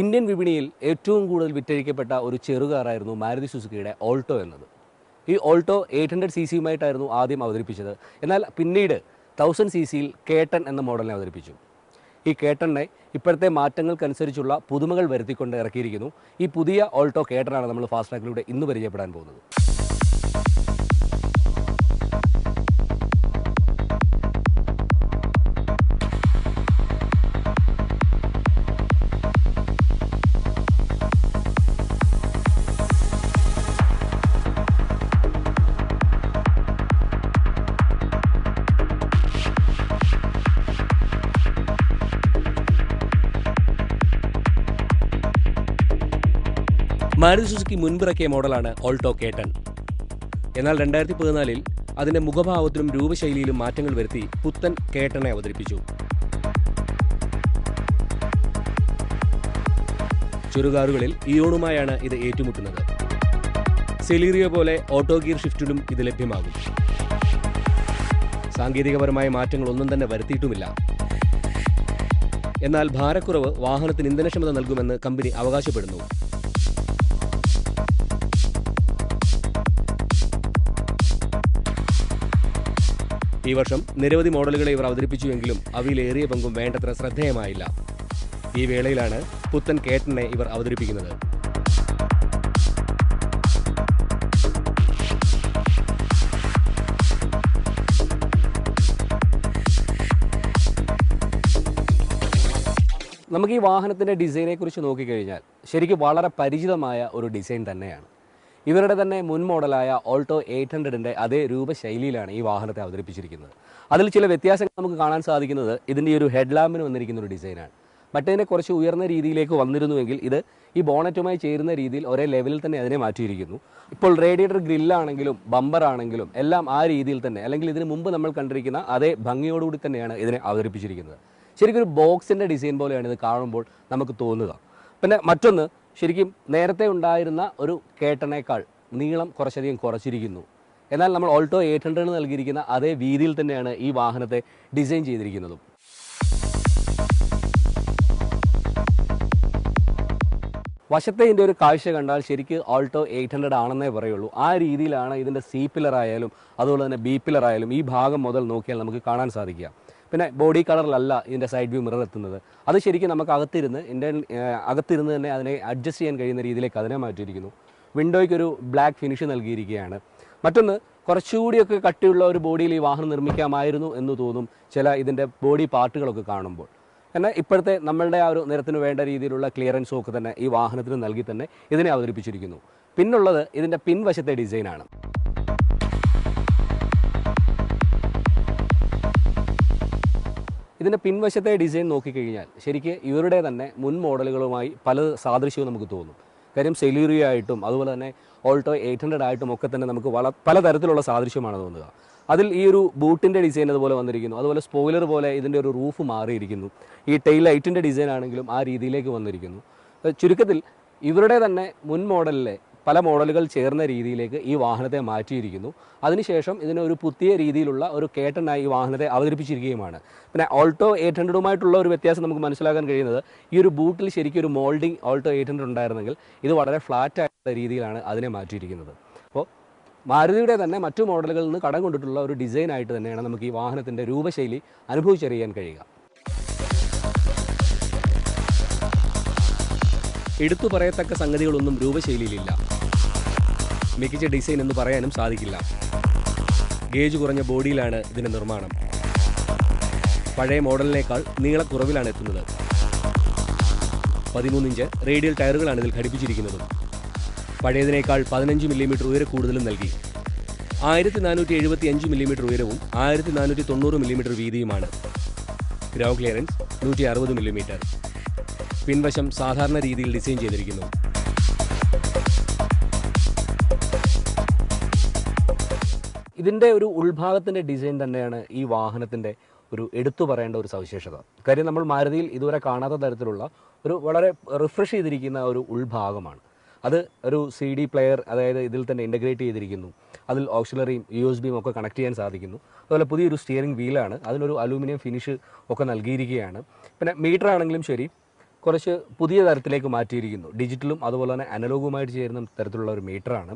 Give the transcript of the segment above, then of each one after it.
Indian വിപണിയിൽ ഏറ്റവും കൂടുതൽ വിറ്റഴിക്കപ്പെട്ട ഒരു ചെറുകാറായിരുന്നു മാരുതി സുസുക്കിയുടെ ഓൾട്ടോ എന്നത്. ഈ ഓൾട്ടോ എയ്റ്റ് ഹൺഡ്രഡ് സി സിയുമായിട്ടായിരുന്നു ആദ്യം അവതരിപ്പിച്ചത്. എന്നാൽ പിന്നീട് തൗസൻഡ് സി സിയിൽ കേട്ടൺ എന്ന മോഡലിനെ അവതരിപ്പിച്ചു. ഈ കേട്ടണിനെ ഇപ്പോഴത്തെ മാറ്റങ്ങൾക്കനുസരിച്ചുള്ള പുതുമകൾ വരുത്തിക്കൊണ്ട് ഇറക്കിയിരിക്കുന്നു. ഈ പുതിയ ഓൾട്ടോ കേട്ടനാണ് നമ്മൾ ഫാസ്റ്റ് ട്രാക്കിലൂടെ ഇന്ന് പരിചയപ്പെടാൻ പോകുന്നത്. മാരുതി സുസുക്കി മുൻപിറക്കിയ മോഡലാണ് ഓൾട്ടോ കേട്ടൺ എന്നാൽ രണ്ടായിരത്തി പതിനാലിൽ അതിന്റെ മുഖഭാവത്തിലും രൂപശൈലിയിലും മാറ്റങ്ങൾ വരുത്തി പുത്തൻ കേട്ടനെ അവതരിപ്പിച്ചു. ചുരുകാറുകളിൽ ഇയോണുമായാണ് ഇത് ഏറ്റുമുട്ടുന്നത്. സെലീറിയോ പോലെ ഓട്ടോ ഗിയർ ഷിഫ്റ്റിലും ഇത് ലഭ്യമാകും. സാങ്കേതികപരമായ മാറ്റങ്ങളൊന്നും തന്നെ വരുത്തിയിട്ടുമില്ല. എന്നാൽ ഭാരക്കുറവ് വാഹനത്തിന് ഇന്ധനക്ഷമത നൽകുമെന്ന് കമ്പനി അവകാശപ്പെടുന്നു. ഈ വർഷം നിരവധി മോഡലുകളെ ഇവർ അവതരിപ്പിച്ചുവെങ്കിലും അവയിലേറിയ പങ്കും വേണ്ടത്ര ശ്രദ്ധേയമായില്ല. ഈ വേളയിലാണ് പുത്തൻ കേട്ടനെ ഇവർ അവതരിപ്പിക്കുന്നത്. നമുക്ക് ഈ വാഹനത്തിന്റെ ഡിസൈനെ കുറിച്ച് നോക്കിക്കഴിഞ്ഞാൽ ശരിക്കും വളരെ പരിചിതമായ ഒരു ഡിസൈൻ തന്നെയാണ്. ഇവരുടെ തന്നെ മുൻ മോഡലായ ഓൾട്ടോ എയ്റ്റ് ഹൺഡ്രഡിന്റെ അതേ രൂപശൈലിയിലാണ് ഈ വാഹനത്തെ അവതരിപ്പിച്ചിരിക്കുന്നത്. അതിൽ ചില വ്യത്യാസങ്ങൾ നമുക്ക് കാണാൻ സാധിക്കുന്നത് ഇതിന്റെ ഒരു ഹെഡ് ലാമ്പിന് വന്നിരിക്കുന്ന ഒരു ഡിസൈനാണ് മറ്റേതിനെ കുറച്ച് ഉയർന്ന രീതിയിലേക്ക് വന്നിരുന്നുവെങ്കിൽ ഇത് ഈ ബോണറ്റുമായി ചേരുന്ന രീതിയിൽ ഒരേ ലെവലിൽ തന്നെ അതിനെ മാറ്റിയിരിക്കുന്നു. ഇപ്പോൾ റേഡിയേറ്റർ ഗ്രില്ലാണെങ്കിലും ബമ്പർ ആണെങ്കിലും എല്ലാം ആ രീതിയിൽ തന്നെ അല്ലെങ്കിൽ ഇതിന് മുമ്പ് നമ്മൾ കണ്ടിരിക്കുന്ന അതേ ഭംഗിയോടുകൂടി തന്നെയാണ് ഇതിനെ അവതരിപ്പിച്ചിരിക്കുന്നത്. ശരിക്കും ഒരു ബോക്സിന്റെ ഡിസൈൻ പോലെയാണ് ഇത് കാണുമ്പോൾ നമുക്ക് തോന്നുക. പിന്നെ മറ്റൊന്ന് ശരിക്കും നേരത്തെ ഉണ്ടായിരുന്ന ഒരു കേട്ടനേക്കാൾ നീളം കുറച്ചധികം കുറച്ചിരിക്കുന്നു. എന്നാൽ നമ്മൾ ഓൾട്ടോ എയ്റ്റ് ഹൺഡ്രഡ് നൽകിയിരിക്കുന്ന അതേ വീതിയിൽ തന്നെയാണ് ഈ വാഹനത്തെ ഡിസൈൻ ചെയ്തിരിക്കുന്നതും. വശത്തെ ഇതിന്റെ ഒരു കാഴ്ച കണ്ടാൽ ശരിക്കും ഓൾട്ടോ എയ്റ്റ് ഹൺഡ്രഡ് ആണെന്നേ പറയുള്ളൂ. ആ രീതിയിലാണ് ഇതിന്റെ സി പില്ലർ ആയാലും അതുപോലെ തന്നെ ബി പില്ലർ ആയാലും ഈ ഭാഗം മുതൽ നോക്കിയാൽ നമുക്ക് കാണാൻ സാധിക്കുക. പിന്നെ ബോഡി കളറിലല്ല ഇതിന്റെ സൈഡ് വ്യൂ മിറർ എത്തുന്നത്. അത് ശരിക്കും നമുക്ക് അകത്തിരുന്ന് ഇന്റെ അകത്തിരുന്ന് തന്നെ അതിനെ അഡ്ജസ്റ്റ് ചെയ്യാൻ കഴിയുന്ന രീതിയിലേക്ക് അതിനെ മാറ്റിയിരിക്കുന്നു. വിൻഡോയ്ക്ക് ഒരു ബ്ലാക്ക് ഫിനിഷ് നൽകിയിരിക്കുകയാണ്. മറ്റൊന്ന് കുറച്ചുകൂടിയൊക്കെ കട്ടിയുള്ള ഒരു ബോഡിയിൽ ഈ വാഹനം നിർമ്മിക്കാമായിരുന്നു എന്ന് തോന്നും ചില ഇതിന്റെ ബോഡി പാർട്ടുകളൊക്കെ കാണുമ്പോൾ. എന്നാൽ ഇപ്പോഴത്തെ നമ്മളുടെ ആ ഒരു നിരത്തിന് വേണ്ട രീതിയിലുള്ള ക്ലിയറൻസും ഒക്കെ തന്നെ ഈ വാഹനത്തിന് നൽകി തന്നെ ഇതിനെ അവതരിപ്പിച്ചിരിക്കുന്നു. പിന്നുള്ളത് ഇതിന്റെ പിൻവശത്തെ ഡിസൈനാണ് ഇതിന്റെ പിൻവശത്തെ ഡിസൈൻ നോക്കിക്കഴിഞ്ഞാൽ ശരിക്ക് ഇവരുടെ തന്നെ മുൻ മോഡലുകളുമായി പല സാദൃശ്യവും നമുക്ക് തോന്നും. കാര്യം സെലീറിയ ആയിട്ടും അതുപോലെ തന്നെ ഓൾട്ടോ എയ്റ്റ് ഹൺഡ്രഡ് ആയിട്ടും ഒക്കെ തന്നെ നമുക്ക് വള പലതരത്തിലുള്ള സാദൃശ്യമാണ് തോന്നുക. അതിൽ ഈ ഒരു ബൂട്ടിന്റെ ഡിസൈൻ അതുപോലെ വന്നിരിക്കുന്നു. അതുപോലെ സ്പോയിലർ പോലെ ഇതിന്റെ ഒരു റൂഫ് മാറിയിരിക്കുന്നു. ഈ ടെയിൽ ലൈറ്റിന്റെ ഡിസൈൻ ആണെങ്കിലും ആ രീതിയിലേക്ക് വന്നിരിക്കുന്നു. ചുരുക്കത്തിൽ ഇവരുടെ തന്നെ മുൻ മോഡലിലെ പല മോഡലുകൾ ചേർന്ന രീതിയിലേക്ക് ഈ വാഹനത്തെ മാറ്റിയിരിക്കുന്നു. അതിനുശേഷം ഇതിന് ഒരു പുതിയ രീതിയിലുള്ള ഒരു കേട്ടനായി ഈ വാഹനത്തെ അവതരിപ്പിച്ചിരിക്കുകയുമാണ്. പിന്നെ ഓൾട്ടോ എയ്റ്റ് ഹൺഡ്രഡുമായിട്ടുള്ള ഒരു വ്യത്യാസം നമുക്ക് മനസ്സിലാക്കാൻ കഴിയുന്നത് ഈ ഒരു ബൂട്ടിൽ ശരിക്കും ഒരു മോൾഡിംഗ് ഓൾട്ടോ എയ്റ്റ് ഹൺഡ്രഡ് ഉണ്ടായിരുന്നെങ്കിൽ ഇത് വളരെ ഫ്ലാറ്റ് ആയിട്ടുള്ള രീതിയിലാണ് അതിനെ മാറ്റിയിരിക്കുന്നത്. അപ്പോൾ മാരുതിയുടെ തന്നെ മറ്റു മോഡലുകളിൽ നിന്ന് കടം കൊണ്ടിട്ടുള്ള ഒരു ഡിസൈൻ ആയിട്ട് തന്നെയാണ് നമുക്ക് ഈ വാഹനത്തിന്റെ രൂപശൈലി അനുഭവിച്ചറിയാൻ കഴിയുക. എടുത്തു പറയത്തക്ക സംഗതികളൊന്നും രൂപശൈലിയിലില്ല. മികച്ച ഡിസൈൻ എന്ന് പറയാനും സാധിക്കില്ല. ഗേജ് കുറഞ്ഞ ബോഡിയിലാണ് ഇതിന്റെ നിർമ്മാണം. പഴയ മോഡലിനേക്കാൾ നീളക്കുറവിലാണ് എത്തുന്നത്. പതിമൂന്നിഞ്ച് റേഡിയൽ ടയറുകളാണ് ഇതിൽ ഘടിപ്പിച്ചിരിക്കുന്നത്. പഴയതിനേക്കാൾ പതിനഞ്ച് മില്ലിമീറ്റർ ഉയര കൂടുതലും നൽകി. ആയിരത്തി നാനൂറ്റി എഴുപത്തി അഞ്ച് മില്ലിമീറ്റർ ഉയരവും ആയിരത്തി നാനൂറ്റി തൊണ്ണൂറ് മില്ലിമീറ്റർ വീതിയുമാണ്. ഗ്രൗണ്ട് ക്ലിയറൻസ് നൂറ്റി അറുപത് മില്ലിമീറ്റർ പിൻവശം സാധാരണ രീതിയിൽ ഡിസൈൻ ചെയ്തിരിക്കുന്നു. ഇതിന്റെ ഒരു ഉൾഭാഗത്തിന്റെ ഡിസൈൻ തന്നെയാണ് ഈ വാഹനത്തിന്റെ ഒരു എടുത്തു പറയേണ്ട ഒരു സവിശേഷത. കാര്യം നമ്മൾ മാരുതിയിൽ ഇതുവരെ കാണാത്ത തരത്തിലുള്ള ഒരു വളരെ റിഫ്രഷ് ചെയ്തിരിക്കുന്ന ഒരു ഉൾഭാഗമാണ്. അത് ഒരു സി ഡി പ്ലെയർ അതായത് ഇതിൽ തന്നെ ഇന്റഗ്രേറ്റ് ചെയ്തിരിക്കുന്നു. അതിൽ ഓക്സിലറിയും യു എസ് ബിയും ഒക്കെ കണക്ട് ചെയ്യാൻ സാധിക്കുന്നു. അതുപോലെ പുതിയൊരു സ്റ്റിയറിംഗ് വീലാണ് അതിലൊരു അലൂമിനിയം ഫിനിഷ് ഒക്കെ നൽകിയിരിക്കുകയാണ്. പിന്നെ മീറ്റർ ആണെങ്കിലും ശരി കുറച്ച് പുതിയ തരത്തിലേക്ക് മാറ്റിയിരിക്കുന്നു. ഡിജിറ്റലും അതുപോലെ തന്നെ അനലോഗുമായിട്ട് ചേരുന്ന തരത്തിലുള്ള ഒരു മീറ്ററാണ്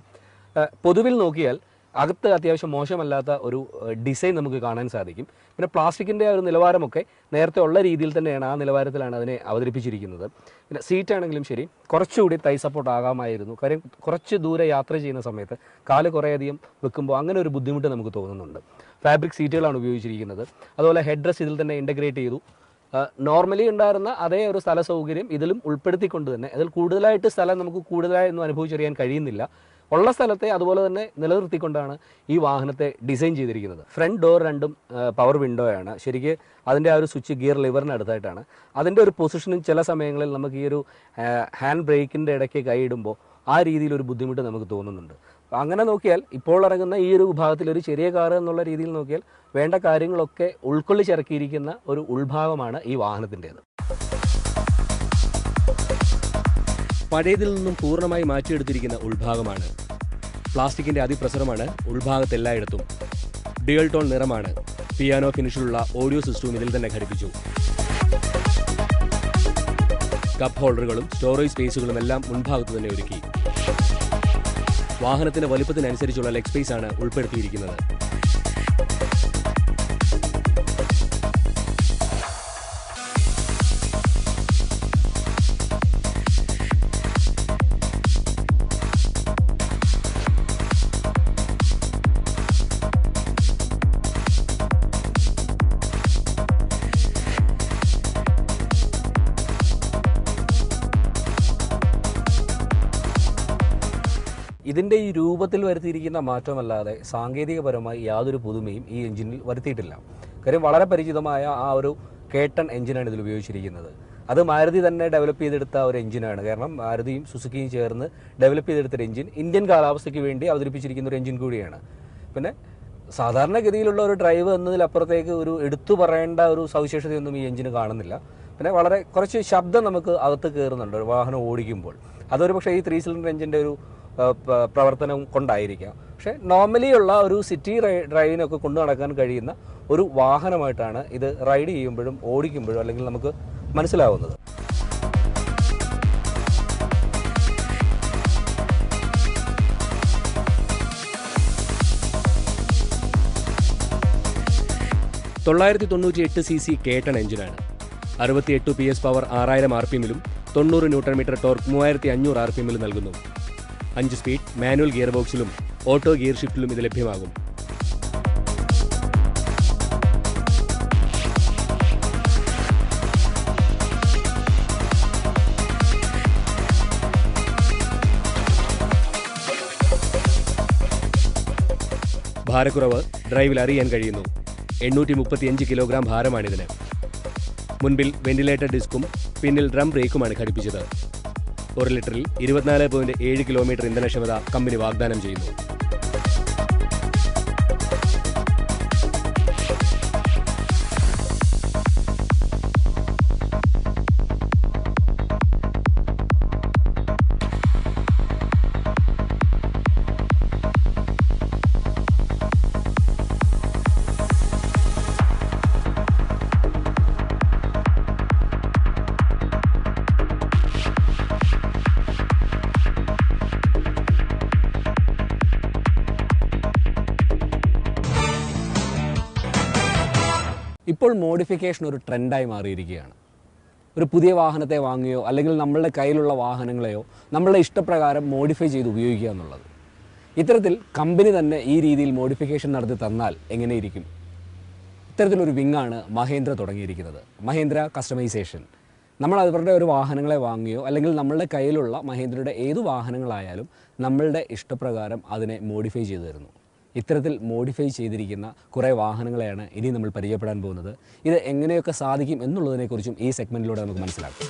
പൊതുവിൽ നോക്കിയാൽ അകത്ത് അത്യാവശ്യം മോശമല്ലാത്ത ഒരു ഡിസൈൻ നമുക്ക് കാണാൻ സാധിക്കും. പിന്നെ പ്ലാസ്റ്റിക്കിന്റെ ഒരു നിലവാരമൊക്കെ നേരത്തെ ഉള്ള രീതിയിൽ തന്നെയാണ് ആ നിലവാരത്തിലാണ് അതിനെ അവതരിപ്പിച്ചിരിക്കുന്നത്. പിന്നെ സീറ്റ് ആണെങ്കിലും ശരി കുറച്ചുകൂടി തൈ സപ്പോർട്ട് ആകാമായിരുന്നു. കാര്യം കുറച്ച് ദൂരെ യാത്ര ചെയ്യുന്ന സമയത്ത് കാൽ കുറേയധികം വെക്കുമ്പോൾ അങ്ങനെ ഒരു ബുദ്ധിമുട്ട് നമുക്ക് തോന്നുന്നുണ്ട്. ഫാബ്രിക് സീറ്റുകളാണ് ഉപയോഗിച്ചിരിക്കുന്നത്. അതുപോലെ ഹെഡ് ഡ്രസ് ഇതിൽ തന്നെ ഇന്റഗ്രേറ്റ് ചെയ്തു. നോർമലി ഉണ്ടായിരുന്ന അതേ ഒരു സ്ഥല സൗകര്യം ഇതിലും ഉൾപ്പെടുത്തിക്കൊണ്ട് തന്നെ അതിൽ കൂടുതലായിട്ട് സ്ഥലം നമുക്ക് കൂടുതലായൊന്നും അനുഭവിച്ചറിയാൻ കഴിയുന്നില്ല. ഉള്ള സ്ഥലത്തെ അതുപോലെ തന്നെ നിലനിർത്തിക്കൊണ്ടാണ് ഈ വാഹനത്തെ ഡിസൈൻ ചെയ്തിരിക്കുന്നത്. ഫ്രണ്ട് ഡോർ രണ്ടും പവർ വിൻഡോയാണ് ശരിക്ക് അതിന്റെ ആ ഒരു സ്വിച്ച് ഗിയർ ലിവറിന് അടുത്തായിട്ടാണ്. അതിന്റെ ഒരു പൊസിഷനും ചില സമയങ്ങളിൽ നമുക്ക് ഈ ഒരു ഹാൻഡ് ബ്രേക്കിന്റെ ഇടയ്ക്ക് കൈയിടുമ്പോൾ ആ രീതിയിൽ ഒരു ബുദ്ധിമുട്ട് നമുക്ക് തോന്നുന്നുണ്ട്. അങ്ങനെ നോക്കിയാൽ ഇപ്പോൾ ഇറങ്ങുന്ന ഈ ഒരു വിഭാഗത്തിൽ ഒരു ചെറിയ കാർ എന്നുള്ള രീതിയിൽ നോക്കിയാൽ വേണ്ട കാര്യങ്ങളൊക്കെ ഉൾക്കൊള്ളിച്ചിറക്കിയിരിക്കുന്ന ഒരു ഉൾഭാഗമാണ് ഈ വാഹനത്തിന്റേത്. പഴയതിൽ നിന്നും പൂർണമായി മാറ്റിയെടുത്തിരിക്കുന്ന ഉൾഭാഗമാണ്. പ്ലാസ്റ്റിക്കിന്റെ അതിപ്രസരമാണ് ഉൾഭാഗത്ത് എല്ലായിടത്തും ഡ്യുവൽ ടോൺ നിറമാണ് പിയാനോ ഫിനിഷിലുള്ള ഓഡിയോ സിസ്റ്റവും ഇതിൽ തന്നെ ഘടിപ്പിച്ചു. കപ്പ് ഹോൾഡറുകളും സ്റ്റോറേജ് സ്പേസുകളും എല്ലാം മുൻഭാഗത്ത് തന്നെ ഒരുക്കി. വാഹനത്തിന്റെ വലുപ്പത്തിനനുസരിച്ചുള്ള ലെഗ് സ്പേസ് ആണ് ഉൾപ്പെടുത്തിയിരിക്കുന്നത്. ഇതിന്റെ ഈ രൂപത്തിൽ വരുത്തിയിരിക്കുന്ന മാറ്റമല്ലാതെ സാങ്കേതികപരമായി യാതൊരു പുതുമയും ഈ എഞ്ചിനിൽ വരുത്തിയിട്ടില്ല. കാര്യം വളരെ പരിചിതമായ ആ ഒരു കേട്ടൺ എഞ്ചിനാണ് ഇതിൽ ഉപയോഗിച്ചിരിക്കുന്നത്. അത് മാരുതി തന്നെ ഡെവലപ്പ് ചെയ്തെടുത്ത ഒരു എഞ്ചിനാണ്. കാരണം മാരുതിയും സുസുക്കിയും ചേർന്ന് ഡെവലപ്പ് ചെയ്തെടുത്തൊരു എഞ്ചിൻ ഇന്ത്യൻ കാലാവസ്ഥയ്ക്ക് വേണ്ടി അവതരിപ്പിച്ചിരിക്കുന്ന ഒരു എഞ്ചിൻ കൂടിയാണ്. പിന്നെ സാധാരണഗതിയിലുള്ള ഒരു ഡ്രൈവ് എന്നതിലപ്പുറത്തേക്ക് ഒരു എടുത്തു പറയേണ്ട ഒരു സവിശേഷതയൊന്നും ഈ എഞ്ചിന് കാണുന്നില്ല. പിന്നെ വളരെ കുറച്ച് ശബ്ദം നമുക്ക് അകത്ത് കയറുന്നുണ്ട് ഒരു വാഹനം ഓടിക്കുമ്പോൾ. അതൊരു പക്ഷേ ഈ ത്രീ സിലിണ്ടർ എഞ്ചിന്റെ ഒരു പ്രവർത്തനം കൊണ്ടായിരിക്കാം. പക്ഷേ നോർമലി ഉള്ള ഒരു സിറ്റി ഡ്രൈവിനൊക്കെ കൊണ്ടു നടക്കാൻ കഴിയുന്ന ഒരു വാഹനമായിട്ടാണ് ഇത് റൈഡ് ചെയ്യുമ്പോഴും ഓടിക്കുമ്പോഴും അല്ലെങ്കിൽ നമുക്ക് മനസ്സിലാവുന്നത്. തൊള്ളായിരത്തി തൊണ്ണൂറ്റി എട്ട് സി സി കേട്ടൺ എഞ്ചിനാണ്. അറുപത്തിയെട്ട് പി എസ് പവർ ആറായിരം ആർ പി എമ്മിലും തൊണ്ണൂറ് ന്യൂട്ടൺ മീറ്റർ ടോർക്ക് മൂവായിരത്തി അഞ്ഞൂറ് ആർ പി എമ്മിലും നൽകുന്നു. അഞ്ച് സ്പീഡ് മാനുവൽ ഗിയർ ബോക്സിലും ഓട്ടോ ഗിയർ ഷിഫ്റ്റിലും ഇത് ലഭ്യമാകും. ഭാരക്കുറവ് ഡ്രൈവിൽ അറിയാൻ കഴിയുന്നു. എണ്ണൂറ്റി മുപ്പത്തിയഞ്ച് കിലോഗ്രാം ഭാരമാണിതിന്. മുൻപിൽ വെന്റിലേറ്റർ ഡിസ്കും പിന്നിൽ ഡ്രം ബ്രേക്കുമാണ് ഘടിപ്പിച്ചത്. ഒരു ലിറ്ററിൽ ഇരുപത്തിനാല് പോയിന്റ് ഏഴ് കിലോമീറ്റർ ഇന്ധനക്ഷമത കമ്പനി വാഗ്ദാനം ചെയ്യുന്നു. ഇപ്പോൾ മോഡിഫിക്കേഷൻ ഒരു ട്രെൻഡായി മാറിയിരിക്കുകയാണ്. ഒരു പുതിയ വാഹനത്തെ വാങ്ങുകയോ അല്ലെങ്കിൽ നമ്മളുടെ കയ്യിലുള്ള വാഹനങ്ങളെയോ നമ്മളുടെ ഇഷ്ടപ്രകാരം മോഡിഫൈ ചെയ്ത് ഉപയോഗിക്കുക എന്നുള്ളത്. ഇത്തരത്തിൽ കമ്പനി തന്നെ ഈ രീതിയിൽ മോഡിഫിക്കേഷൻ നടത്തി തന്നാൽ എങ്ങനെയിരിക്കും? ഇത്തരത്തിലൊരു വിങ്ങാണ് മഹേന്ദ്ര തുടങ്ങിയിരിക്കുന്നത്. മഹേന്ദ്ര കസ്റ്റമൈസേഷൻ നമ്മൾ അവരുടെ ഒരു വാഹനങ്ങളെ വാങ്ങുകയോ അല്ലെങ്കിൽ നമ്മളുടെ കയ്യിലുള്ള മഹേന്ദ്രയുടെ ഏത് വാഹനങ്ങളായാലും നമ്മളുടെ ഇഷ്ടപ്രകാരം അതിനെ മോഡിഫൈ ചെയ്തു തരുന്നു. ഇത്തരത്തിൽ മോഡിഫൈ ചെയ്തിരിക്കുന്ന കുറേ വാഹനങ്ങളെയാണ് ഇനി നമ്മൾ പരിചയപ്പെടാൻ പോകുന്നത്. ഇത് എങ്ങനെയൊക്കെ സാധിക്കും എന്നുള്ളതിനെക്കുറിച്ചും ഈ സെഗ്മെന്റിലൂടെ നമുക്ക് മനസ്സിലാക്കാം.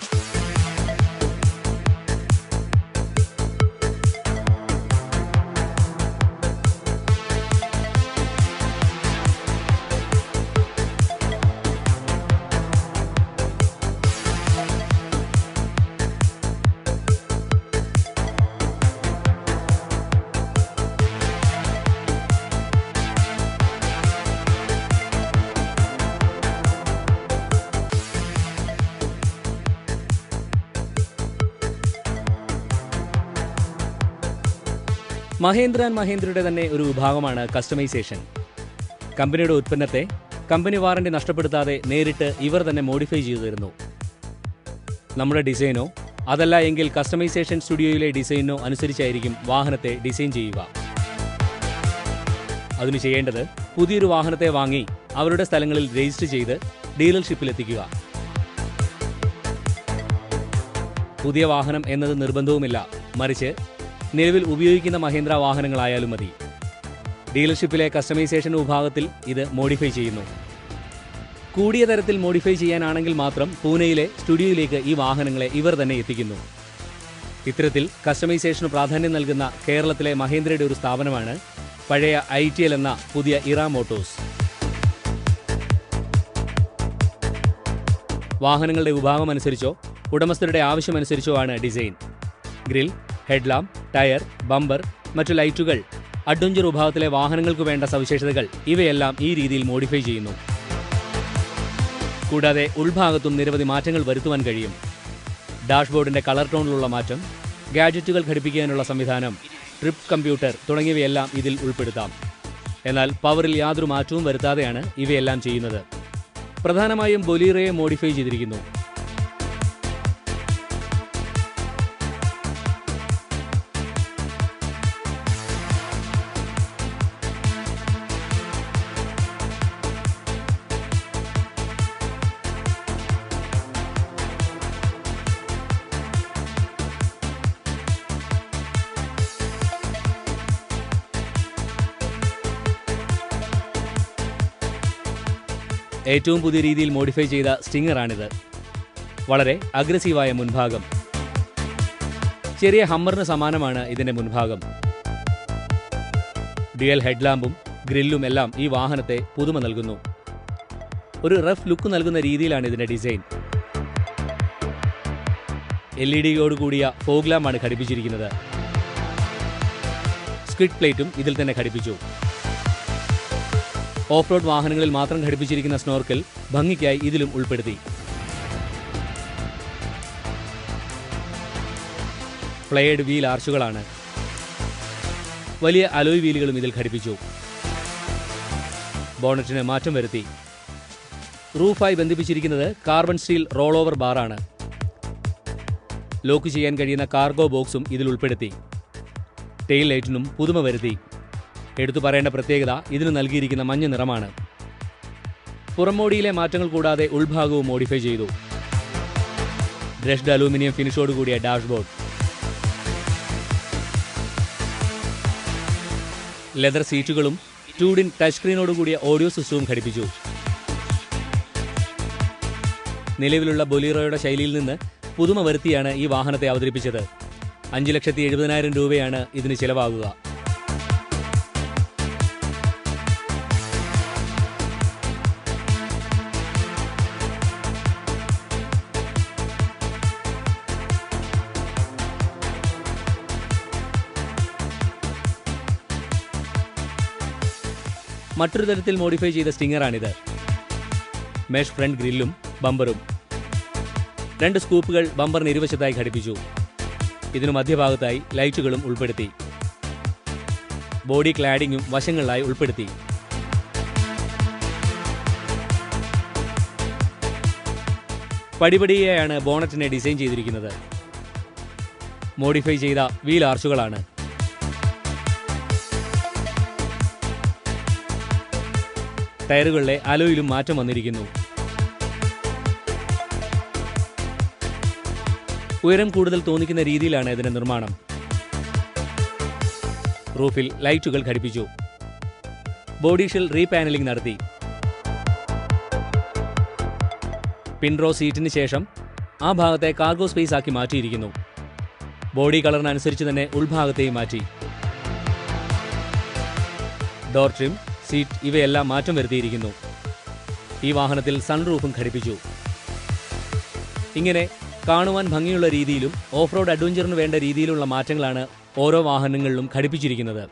മഹേന്ദ്ര ആൻഡ് മഹേന്ദ്രയുടെ തന്നെ ഒരു വിഭാഗമാണ് കസ്റ്റമൈസേഷൻ കമ്പനിയുടെ ഉൽപ്പന്നത്തെ കമ്പനി വാറണ്ടി നഷ്ടപ്പെടുത്താതെ നേരിട്ട് ഇവർ തന്നെ മോഡിഫൈ ചെയ്തു തരുന്നു. നമ്മുടെ ഡിസൈനോ അതല്ല എങ്കിൽ കസ്റ്റമൈസേഷൻ സ്റ്റുഡിയോയിലെ ഡിസൈനോ അനുസരിച്ചായിരിക്കും വാഹനത്തെ ഡിസൈൻ ചെയ്യുക. അതിനു ചെയ്യേണ്ടത് പുതിയൊരു വാഹനത്തെ വാങ്ങി അവരുടെ സ്ഥലങ്ങളിൽ രജിസ്റ്റർ ചെയ്ത് ഡീലർഷിപ്പിൽ എത്തിക്കുക പുതിയ വാഹനം എന്നത് നിർബന്ധവുമില്ല. മറിച്ച് നിലവിൽ ഉപയോഗിക്കുന്ന മഹീന്ദ്ര വാഹനങ്ങളായാലും മതി. ഡീലർഷിപ്പിലെ കസ്റ്റമൈസേഷൻ വിഭാഗത്തിൽ ഇത് മോഡിഫൈ ചെയ്യുന്നു. കൂടിയ തരത്തിൽ മോഡിഫൈ ചെയ്യാനാണെങ്കിൽ മാത്രം പൂനെയിലെ സ്റ്റുഡിയോയിലേക്ക് ഈ വാഹനങ്ങളെ ഇവർ തന്നെ എത്തിക്കുന്നു. ഇത്തരത്തിൽ കസ്റ്റമൈസേഷന് പ്രാധാന്യം നൽകുന്ന കേരളത്തിലെ മഹീന്ദ്രയുടെ ഒരു സ്ഥാപനമാണ് പഴയ ഐ ടി എൽ എന്ന പുതിയ ഇറ മോട്ടോഴ്സ്. വാഹനങ്ങളുടെ വിഭാഗം അനുസരിച്ചോ ഉടമസ്ഥരുടെ ആവശ്യമനുസരിച്ചോ ആണ് design. Grill headlamp tyre bumper മറ്റു ലൈറ്റുകൾ അഡ്വഞ്ചർ വിഭാഗത്തിലെ വാഹനങ്ങൾക്ക് വേണ്ട സവിശേഷതകൾ ഇവയെല്ലാം ഈ രീതിയിൽ മോഡിഫൈ ചെയ്യുന്നു. കൂടാതെ ഉൾഭാഗത്തും നിരവധി മാറ്റങ്ങൾ വരുത്തുവാൻ കഴിയും. ഡാഷ്ബോർഡിന്റെ കളർ ടോണിലുള്ള മാറ്റം ഗാഡ്ജറ്റുകൾ ഘടിപ്പിക്കാനുള്ള സംവിധാനം ട്രിപ്പ് കമ്പ്യൂട്ടർ തുടങ്ങിയവയെല്ലാം ഇതിൽ ഉൾപ്പെടുത്താം. എന്നാൽ പവറിൽ യാതൊരു മാറ്റവും വരുത്താതെയാണ് ഇവയെല്ലാം ചെയ്യുന്നത്. പ്രധാനമായും ബൊലീറയെ മോഡിഫൈ ചെയ്തിരിക്കുന്നു. ഏറ്റവും പുതിയ രീതിയിൽ മോഡിഫൈ ചെയ്ത സ്റ്റിങ്ങറാണിത്. വളരെ അഗ്രസീവായ മുൻഭാഗം. ചെറിയ ഹമ്മറിന് സമാനമാണ് ഇതിന്റെ മുൻഭാഗം. ഡ്യുവൽ ഹെഡ്ലാമ്പും ഗ്രില്ലും എല്ലാം ഈ വാഹനത്തെ പുതുമ നൽകുന്നു. ഒരു റഫ് ലുക്ക് നൽകുന്ന രീതിയിലാണ് ഇതിന്റെ ഡിസൈൻ. എൽ ഇ ഡിയോടുകൂടിയ ഫോഗ്ലാമാണ് ഘടിപ്പിച്ചിരിക്കുന്നത്. സ്ക്വിഡ് പ്ലേറ്റും ഇതിൽ തന്നെ ഘടിപ്പിച്ചു. ഓഫ് റോഡ് വാഹനങ്ങളിൽ മാത്രം ഘടിപ്പിച്ചിരിക്കുന്ന സ്നോർക്കൽ ഭംഗിക്കായി ഇതിലും ഉൾപ്പെടുത്തി. പ്ലേഡ് വീൽ ആർച്ചുകളാണ്. വലിയ അലോയ് വീലുകളും ഇതിൽ ഘടിപ്പിച്ചു. ബോണറ്റിന് മാറ്റം വരുത്തി. റൂഫായി ബന്ധിപ്പിച്ചിരിക്കുന്നത് കാർബൺ സ്റ്റീൽ റോൾ ഓവർ ബാറാണ്. ലോക്ക് ചെയ്യാൻ കഴിയുന്ന കാർഗോ ബോക്സും ഇതിൽ ഉൾപ്പെടുത്തി. ടെയിൽ ലൈറ്റിനും പുതുമ വരുത്തി. എടുത്തു പറയേണ്ട പ്രത്യേകത ഇതിന് നൽകിയിരിക്കുന്ന മഞ്ഞ നിറമാണ്. പുറമോടിയിലെ മാറ്റങ്ങൾ കൂടാതെ ഉൾഭാഗവും മോഡിഫൈ ചെയ്തു. ബ്രഷ്ഡ് അലൂമിനിയം ഫിനിഷോട് കൂടിയ ഡാഷ്ബോർഡ് ലെതർ സീറ്റുകളും ടൂഡിൻ ടച്ച് സ്ക്രീനോട് കൂടിയ ഓഡിയോ സിസ്റ്റവും ഘടിപ്പിച്ചു. നിലവിലുള്ള ബൊലീറോയുടെ ശൈലിയിൽ നിന്ന് പുതുമ വരുത്തിയാണ് ഈ വാഹനത്തെ അവതരിപ്പിച്ചത്. അഞ്ച് ലക്ഷത്തി എഴുപതിനായിരം രൂപയാണ് ഇതിന് ചിലവാകുക. മറ്റൊരു തരത്തിൽ മോഡിഫൈ ചെയ്ത സ്റ്റിങ്ങറാണിത് മെഷ് ഫ്രണ്ട് ഗ്രില്ലും ബമ്പറും രണ്ട് സ്കൂപ്പുകൾ ബമ്പറിന് ഇരുവശത്തായി ഘടിപ്പിച്ചു. ഇതിനു മധ്യഭാഗത്തായി ലൈറ്റുകളും ഉൾപ്പെടുത്തി. ബോഡി ക്ലാഡിങ്ങും വശങ്ങളിലായി ഉൾപ്പെടുത്തി. പടിപടിയായാണ് ബോണറ്റിനെ ഡിസൈൻ ചെയ്തിരിക്കുന്നത്. മോഡിഫൈ ചെയ്ത വീൽ ആർച്ചുകളാണ് ടയറുകളിലെ അലോയിലും മാറ്റം വന്നിരിക്കുന്നു. ഉയരം കൂടുതൽ തോന്നിക്കുന്ന രീതിയിലാണ് ഇതിന്റെ നിർമ്മാണം. റൂഫിൽ ലൈറ്റുകൾ ഘടിപ്പിച്ചു. ബോഡി ഷെൽ റീപാനലിംഗ് നടത്തി. പിൻറോ സീറ്റിന് ശേഷം ആ ഭാഗത്തെ കാർഗോ സ്പേസ് ആക്കി മാറ്റിയിരിക്കുന്നു. ബോഡി കളറിനനുസരിച്ച് തന്നെ ഉൾഭാഗത്തെയും മാറ്റി. ഡോർ ട്രിം സീറ്റ് ഇവയെല്ലാം മാറ്റം വരുത്തിയിരിക്കുന്നു. ഈ വാഹനത്തിൽ സൺറൂഫും ഘടിപ്പിച്ചു. ഇങ്ങനെ കാണുവാൻ ഭംഗിയുള്ള രീതിയിലും ഓഫ് റോഡ് അഡ്വഞ്ചറിന് വേണ്ട രീതിയിലുള്ള മാറ്റങ്ങളാണ് ഓരോ വാഹനങ്ങളിലും ഘടിപ്പിച്ചിരിക്കുന്നത്.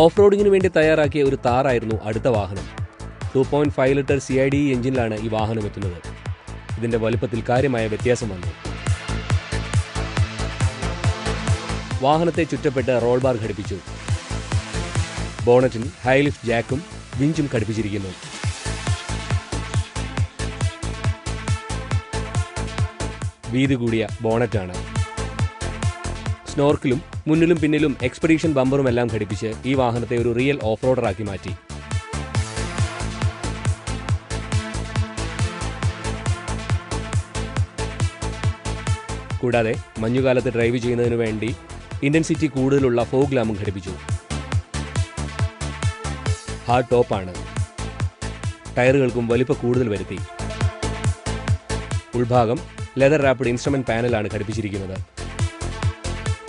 ഓഫ് റോഡിങ്ങിന് വേണ്ടി തയ്യാറാക്കിയ ഒരു താറായിരുന്നു അടുത്ത വാഹനം. Two point five litre C I D എഞ്ചിനിലാണ് ഈ വാഹനം എത്തുന്നത്. ഇതിന്റെ വലുപ്പത്തിൽ കാര്യമായ വ്യത്യാസം വന്നു. വാഹനത്തെ ചുറ്റപ്പെട്ട് റോൾ ബാർ ഘടിപ്പിച്ചു. ബോണറ്റിൽ ഹൈലിഫ്റ്റ് ജാക്കും വിഞ്ചും ഘടിപ്പിച്ചിരിക്കുന്നു. വീതി കൂടിയ ബോണറ്റാണ്. സ്നോർക്കിലും മുന്നിലും പിന്നിലും എക്സ്പെഡീഷൻ ബമ്പറും എല്ലാം ഘടിപ്പിച്ച് ഈ വാഹനത്തെ ഒരു റിയൽ ഓഫ് റോഡറാക്കി മാറ്റി. കൂടാതെ മഞ്ഞുകാലത്ത് ഡ്രൈവ് ചെയ്യുന്നതിന് വേണ്ടി ഇന്റൻസിറ്റി കൂടുതലുള്ള ഫോഗ് ലാമ്പും ഘടിപ്പിച്ചു. ഹാർഡ് ടോപ്പാണ്. ടയറുകൾക്കും വലിപ്പ കൂടുതൽ വരുത്തി. ഉൾഭാഗം ലെതർ റാപ്പിഡ് ഇൻസ്ട്രുമെന്റ് പാനലാണ് ഘടിപ്പിച്ചിരിക്കുന്നത്.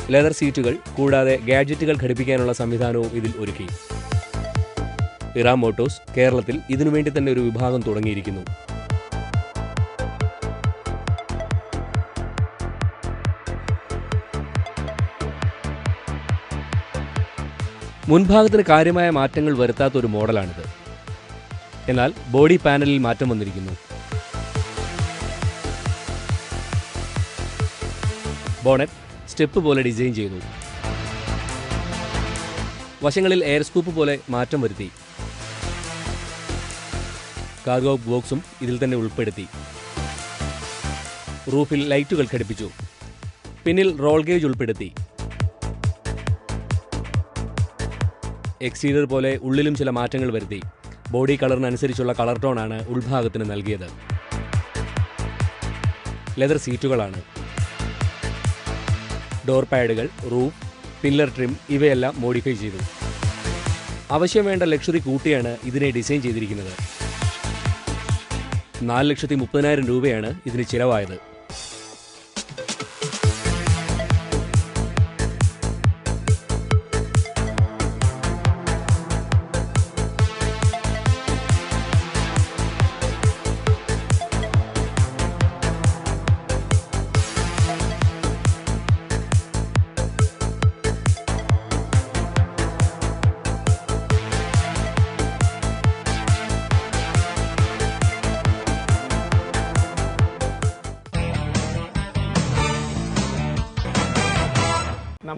ലെതർ സീറ്റുകൾ കൂടാതെ ഗാഡ്ജറ്റുകൾ ഘടിപ്പിക്കാനുള്ള സംവിധാനവും ഇതിൽ ഒരുക്കി. ഇറാ മോട്ടോഴ്സ് കേരളത്തിൽ ഇതിനുവേണ്ടി തന്നെ ഒരു വിഭാഗം തുടങ്ങിയിരിക്കുന്നു. മുൻഭാഗത്തിന് കാര്യമായ മാറ്റങ്ങൾ വരുത്താത്ത ഒരു മോഡലാണിത്. എന്നാൽ ബോഡി പാനലിൽ മാറ്റം വന്നിരിക്കുന്നു. ബോണറ്റ് സ്റ്റെപ്പ് പോലെ ഡിസൈൻ ചെയ്തു. വശങ്ങളിൽ എയർ സ്കൂപ്പ് പോലെ മാറ്റം വരുത്തി. കാർഗോ ബോക്സും ഇതിൽ തന്നെ ഉൾപ്പെടുത്തി. റൂഫിൽ ലൈറ്റുകൾ ഘടിപ്പിച്ചു. പിന്നിൽ റോൾ ഗേജ് ഉൾപ്പെടുത്തി. എക്സ്റ്റീരിയർ പോലെ ഉള്ളിലും ചില മാറ്റങ്ങൾ വരുത്തി. ബോഡി കളറിനനുസരിച്ചുള്ള കളർ ടോണാണ് ഉൾഭാഗത്തിന് നൽകിയത്. ലെതർ സീറ്റുകളാണ്. ഡോർ പാഡുകൾ റൂഫ് പില്ലർ ട്രിം ഇവയെല്ലാം മോഡിഫൈ ചെയ്തു. ആവശ്യം വേണ്ട ലക്ഷറി കൂട്ടിയാണ് ഇതിനെ ഡിസൈൻ ചെയ്തിരിക്കുന്നത്. നാല് ലക്ഷത്തി മുപ്പതിനായിരം രൂപയാണ് ഇതിന് ചിലവായത്.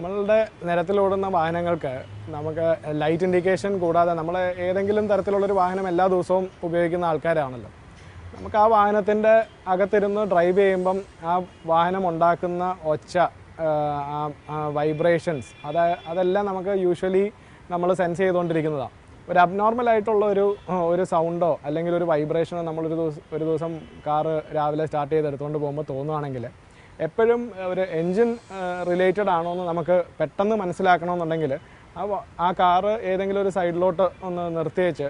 നമ്മളുടെ നിരത്തിലോടുന്ന വാഹനങ്ങൾക്ക് നമുക്ക് ലൈറ്റ് ഇൻഡിക്കേഷൻ കൂടാതെ നമ്മൾ ഏതെങ്കിലും തരത്തിലുള്ളൊരു വാഹനം എല്ലാ ദിവസവും ഉപയോഗിക്കുന്ന ആൾക്കാരാണല്ലോ. നമുക്ക് ആ വാഹനത്തിന്റെ അകത്തിരുന്ന് ഡ്രൈവ് ചെയ്യുമ്പം ആ വാഹനം ഉണ്ടാക്കുന്ന ഒച്ച വൈബ്രേഷൻസ് അത് അതെല്ലാം നമുക്ക് യൂഷ്വലി നമ്മൾ സെൻസ് ചെയ്തുകൊണ്ടിരിക്കുന്നതാണ് ഒരു അബ്നോർമൽ ആയിട്ടുള്ള ഒരു ഒരു സൗണ്ടോ അല്ലെങ്കിൽ ഒരു വൈബ്രേഷനോ നമ്മളൊരു ദിവസം ഒരു ദിവസം കാറ് രാവിലെ സ്റ്റാർട്ട് ചെയ്ത് എടുത്തുകൊണ്ട് പോകുമ്പോൾ തോന്നുവാണെങ്കിൽ എപ്പോഴും ഒരു എൻജിൻ റിലേറ്റഡ് ആണോ എന്ന് നമുക്ക് പെട്ടെന്ന് മനസ്സിലാക്കണമെന്നുണ്ടെങ്കിൽ ആ ആ കാറ് ഏതെങ്കിലും ഒരു സൈഡിലോട്ട് ഒന്ന് നിർത്തിയേച്ച്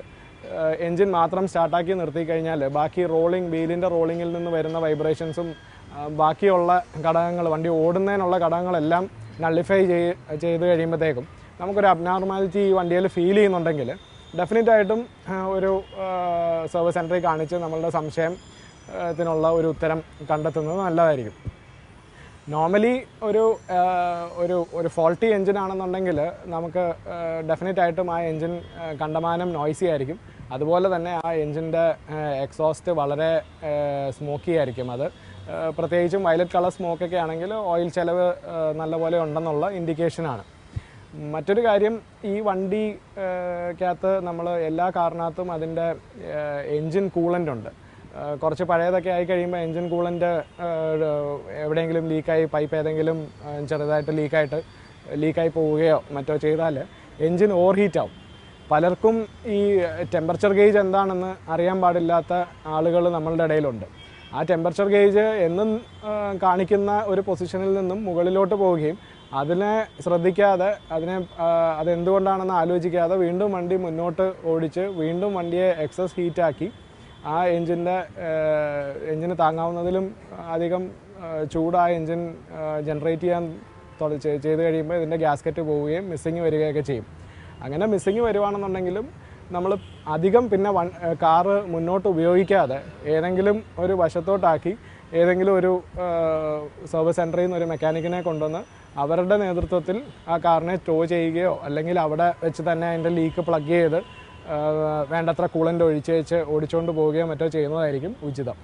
എൻജിൻ മാത്രം സ്റ്റാർട്ടാക്കി നിർത്തി കഴിഞ്ഞാൽ ബാക്കി റോളിംഗ് വീലിന്റെ റോളിങ്ങിൽ നിന്ന് വരുന്ന വൈബ്രേഷൻസും ബാക്കിയുള്ള ഘടകങ്ങൾ വണ്ടി ഓടുന്നതിനുള്ള ഘടകങ്ങളെല്ലാം നള്ളിഫൈ ചെയ്ത് ചെയ്ത് കഴിയുമ്പോഴത്തേക്കും നമുക്കൊരു അബ്നോർമാലിറ്റി ഈ വണ്ടിയിൽ ഫീൽ ചെയ്യുന്നുണ്ടെങ്കിൽ ഡെഫിനറ്റ് ആയിട്ടും ഒരു സർവീസ് സെന്ററിൽ കാണിച്ച് നമ്മളുടെ സംശയത്തിനുള്ള ത്തിനുള്ള ഒരു ഉത്തരം കണ്ടെത്തുന്നത് നല്ലതായിരിക്കും. നോർമലി ഒരു ഒരു ഒരു ഫോൾട്ടി എൻജിൻ ആണെന്നുണ്ടെങ്കിൽ നമുക്ക് ഡെഫിനറ്റ് ആയിട്ടും ആ എൻജിൻ കണ്ടമാനം നോയ്സി ആയിരിക്കും. അതുപോലെ തന്നെ ആ എൻജിന്റെ എക്സോസ്റ്റ് വളരെ സ്മോക്കി ആയിരിക്കും അത്. പ്രത്യേകിച്ചും വയലറ്റ് കളർ സ്മോക്കൊക്കെ ആണെങ്കിൽ ഓയിൽ ചെലവ് നല്ലപോലെ ഉണ്ടെന്നുള്ള ഇൻഡിക്കേഷനാണ് മറ്റൊരു കാര്യം ഈ വണ്ടിക്കകത്ത് നമ്മൾ എല്ലാ കാറിനകത്തും അതിന്റെ എൻജിൻ കൂളന്റ് ഉണ്ട്. കുറച്ച് പഴയതൊക്കെ ആയി കഴിയുമ്പോൾ എൻജിൻ കൂളന്റ് എവിടെയെങ്കിലും ലീക്കായി പൈപ്പ് ഏതെങ്കിലും ചെറുതായിട്ട് ലീക്കായിട്ട് ലീക്കായി പോവുകയോ മറ്റോ ചെയ്താൽ എൻജിൻ ഓവർ ഹീറ്റ് ആവും പലർക്കും ഈ ടെമ്പറേച്ചർ ഗേജ് എന്താണെന്ന് അറിയാൻ പാടില്ലാത്ത ആളുകൾ നമ്മളുടെ ഇടയിലുണ്ട്. ആ ടെമ്പറേച്ചർ ഗേജ് എന്നും കാണിക്കുന്ന ഒരു പൊസിഷനിൽ നിന്നും മുകളിലോട്ട് പോവുകയും അതിനെ ശ്രദ്ധിക്കാതെ അതിനെ അതെന്തുകൊണ്ടാണെന്ന് ആലോചിക്കാതെ വീണ്ടും വണ്ടി മുന്നോട്ട് ഓടിച്ച് വീണ്ടും വണ്ടിയെ എക്സസ് ഹീറ്റാക്കി ആ എൻജിന്റെ എൻജിന് താങ്ങാവുന്നതിലും അധികം ചൂട് ആ എൻജിൻ ജനറേറ്റ് ചെയ്യാൻ ചെയ്ത് കഴിയുമ്പോൾ ഇതിന്റെ ഗ്യാസ്കറ്റ് പോവുകയും മിസ്സിങ് വരികയൊക്കെ ചെയ്യും. അങ്ങനെ മിസ്സിങ് വരുവാണെന്നുണ്ടെങ്കിലും നമ്മൾ അധികം പിന്നെ വൺ കാറ് മുന്നോട്ട് ഉപയോഗിക്കാതെ ഏതെങ്കിലും ഒരു വശത്തോട്ടാക്കി ഏതെങ്കിലും ഒരു സർവീസ് സെന്ററിൽ നിന്ന് ഒരു മെക്കാനിക്കിനെ കൊണ്ടുവന്ന് അവരുടെ നേതൃത്വത്തിൽ ആ കാറിനെ സ്റ്റോ ചെയ്യുകയോ അല്ലെങ്കിൽ അവിടെ വെച്ച് തന്നെ അതിന്റെ ലീക്ക് പ്ലഗ് ചെയ്ത് വേണ്ടത്ര കൂളന്റ് ഒഴിച്ച് വെച്ച് ഓടിച്ചുകൊണ്ട് പോവുകയോ മറ്റോ ചെയ്യുന്നതായിരിക്കും ഉചിതം.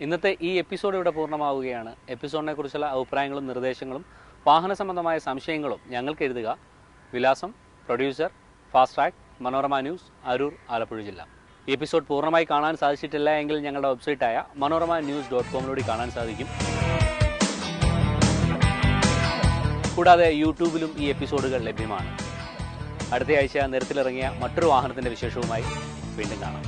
ഇന്നത്തെ ഈ എപ്പിസോഡ് ഇവിടെ പൂർണമാവുകയാണ്. എപ്പിസോഡിനെ കുറിച്ചുള്ള അഭിപ്രായങ്ങളും നിർദ്ദേശങ്ങളും വാഹന സംബന്ധമായ സംശയങ്ങളും ഞങ്ങൾക്ക് എഴുതുക. വിലാസം producer fast track Manorama news Aroor Alappuzha ജില്ല. ഈ എപ്പിസോഡ് പൂർണമായി കാണാൻ സാധിച്ചിട്ടില്ല എങ്കിൽ ഞങ്ങളുടെ വെബ്സൈറ്റായ മനോരമ ന്യൂസ് ഡോട്ട് കോമിലൂടെ കാണാൻ സാധിക്കും. കൂടാതെ യൂട്യൂബിലും ഈ എപ്പിസോഡുകൾ ലഭ്യമാണ്. അടുത്തയാഴ്ച നിരത്തിലിറങ്ങിയ മറ്റൊരു വാഹനത്തിന്റെ വിശേഷവുമായി വീണ്ടും കാണാം.